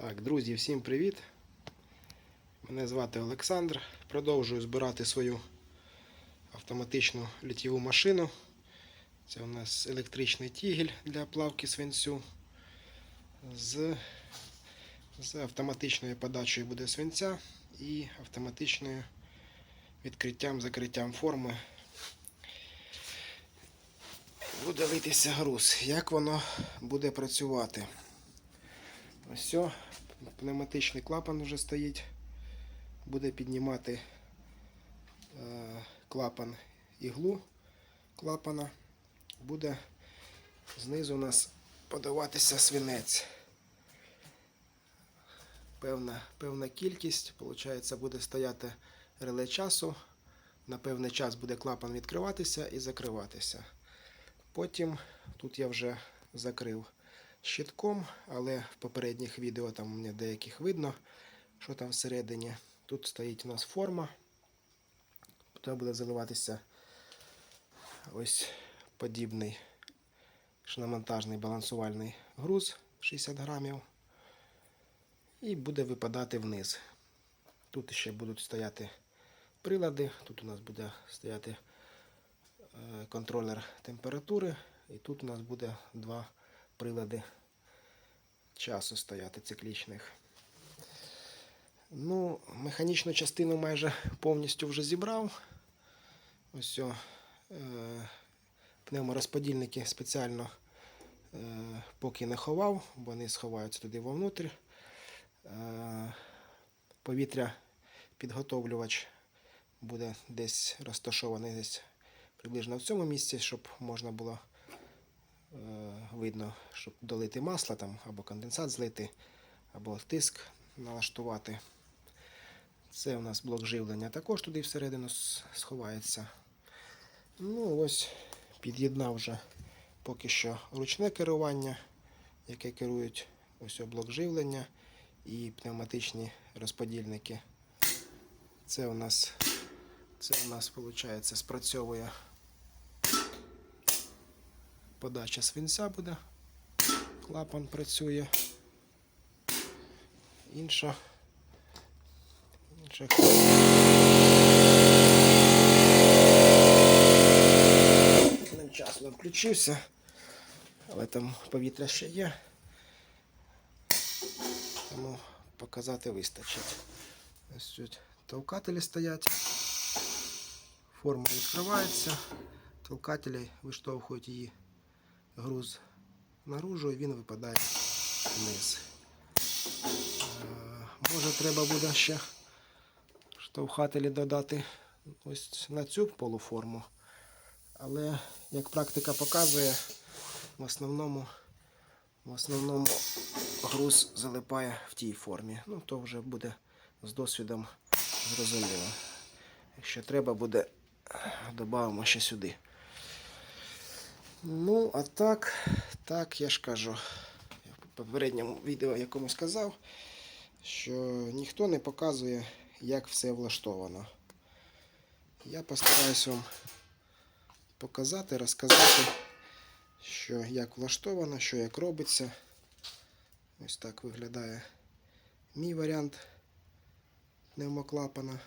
Так, друзі, всім привіт! Мене звати Олександр. Продовжую збирати свою автоматичну літєву машину. Це у нас електричний тігель для плавки свинцю. З, з автоматичною подачею буде свинця і автоматичною відкриттям-закриттям форми. Буде литися груз. Як воно буде працювати? Ось пневматичний клапан вже стоїть. Буде піднімати е, клапан іглу клапана. Буде знизу у нас подаватися свинець. Певна, певна кількість, виходить, буде стояти реле часу. На певний час буде клапан відкриватися і закриватися. Потім тут я вже закрив щитком, але в попередніх відео там мені деяких видно, що там всередині. Тут стоїть у нас форма. Туди буде заливатися ось подібний шиномонтажний балансувальний груз 60 грамів. І буде випадати вниз. Тут ще будуть стояти прилади. Тут у нас буде стояти е, контролер температури. І тут у нас буде два прилади часу стояти циклічних. Ну, механічну частину майже повністю вже зібрав. Ось о, е, пневморозподільники спеціально е, поки не ховав, бо вони сховаються туди вовнутрь. Е, повітря підготовлювач буде десь розташований десь приблизно в цьому місці, щоб можна було видно, щоб долити масло там, або конденсат злити, або тиск налаштувати. Це у нас блок живлення також туди всередину сховається. Ну ось під'єднав вже поки що ручне керування, яке керують ось блок живлення і пневматичні розподільники. Це у нас, це у нас виходить, спрацьовує подача свинця буде. Клапан працює. Інша. Інша. Невчасно включився, але там повітря ще є. Тому показати вистачить. Ось тут толкателі стоять. Форма відкривається. Толкателі виштовхують її груз наружу і він випадає вниз. Е, Може треба буде ще штовхателі додати ось на цю полуформу. Але як практика показує, в основному, в основному груз залипає в тій формі. Ну, то вже буде з досвідом зрозуміло. Якщо треба буде, додамо ще сюди. Ну, а так, так, я ж кажу, я в попередньому відео якомусь сказав, що ніхто не показує, як все влаштовано. Я постараюсь вам показати, розказати, що як влаштовано, що як робиться. Ось так виглядає мій варіант пневмоклапана.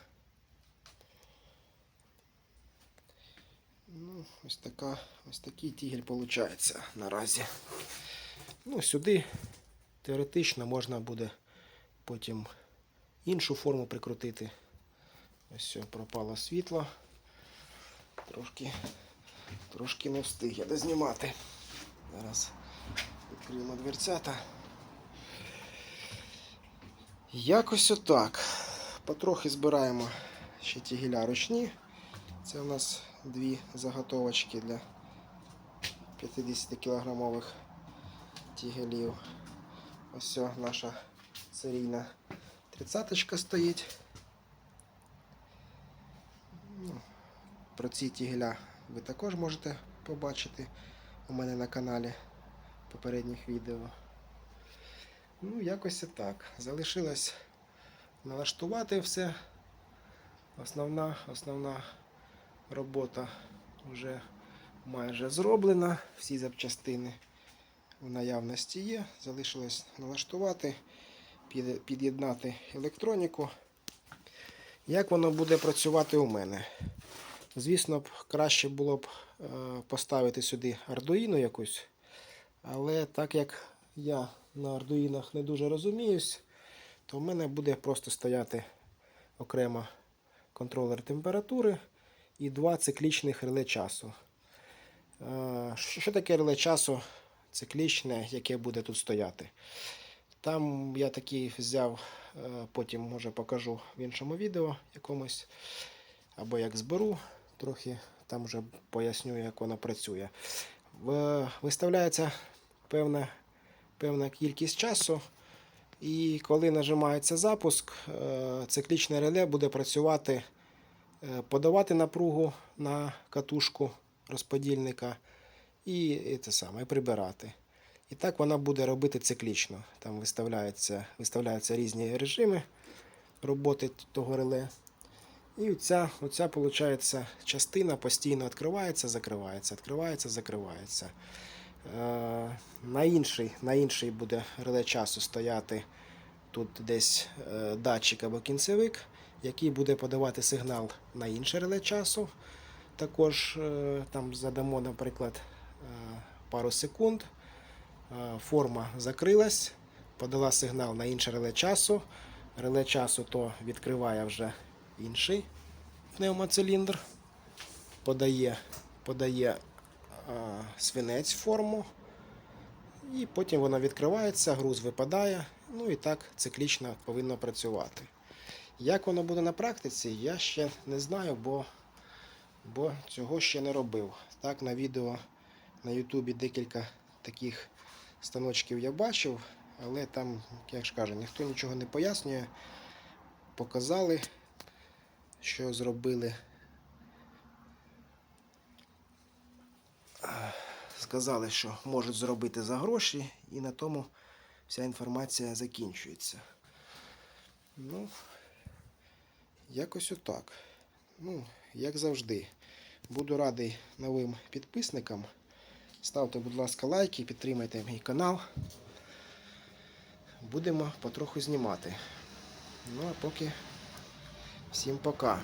Ось така, ось такий тігель виходить наразі. Ну, сюди теоретично можна буде потім іншу форму прикрутити. Ось все, пропало світло. Трошки, трошки не встиг я дознімати. Зараз відкриємо дверцята. Якось отак. Потрохи збираємо ще тігеля ручні. Це у нас дві заготовочки для 50 кілограмових тігелів. Ось наша серійна тридцяточка стоїть. Ну, Про ці тігеля ви також можете побачити у мене на каналі попередніх відео. Ну, якось і так. Залишилось налаштувати все. Основна, основна робота вже майже зроблена. Всі запчастини в наявності є. Залишилось налаштувати, під'єднати електроніку. Як воно буде працювати у мене? Звісно б, краще було б е, поставити сюди Arduino якусь. Але так як я на Arduino не дуже розуміюсь, то в мене буде просто стояти окремо контролер температури і два циклічних реле часу. Е, Що таке реле часу циклічне, яке буде тут стояти? Там я такий взяв, е, потім може покажу в іншому відео якомусь, або як зберу, трохи там вже поясню, як воно працює. Виставляється певна, певна кількість часу, і коли нажимається запуск, е, циклічне реле буде працювати, подавати напругу на катушку розподільника і, і це саме, і прибирати. І так вона буде робити циклічно. Там виставляються, виставляються різні режими роботи того реле. І оця, оця виходить, частина постійно відкривається, закривається, відкривається, закривається. Е, на, інший, на інший буде реле часу стояти тут десь е, датчик або кінцевик, який буде подавати сигнал на інше реле часу. Також е, там задамо, наприклад, е, пару секунд. Е, Форма закрилась, подала сигнал на інше реле часу. Реле часу то відкриває вже інший пневмоциліндр, подає, подає свинець форму, і потім воно відкривається, груз випадає, ну і так циклічно повинно працювати. Як воно буде на практиці, я ще не знаю, бо, бо цього ще не робив. Так, на відео на Ютубі декілька таких станочків я бачив, але там, як ж кажу, ніхто нічого не пояснює. Показали, що зробили. Сказали, що можуть зробити за гроші, і на тому вся інформація закінчується. Ну, якось отак. Ну, як завжди. Буду радий новим підписникам. Ставте, будь ласка, лайки, підтримайте мій канал. Будемо потроху знімати. Ну а поки всім пока.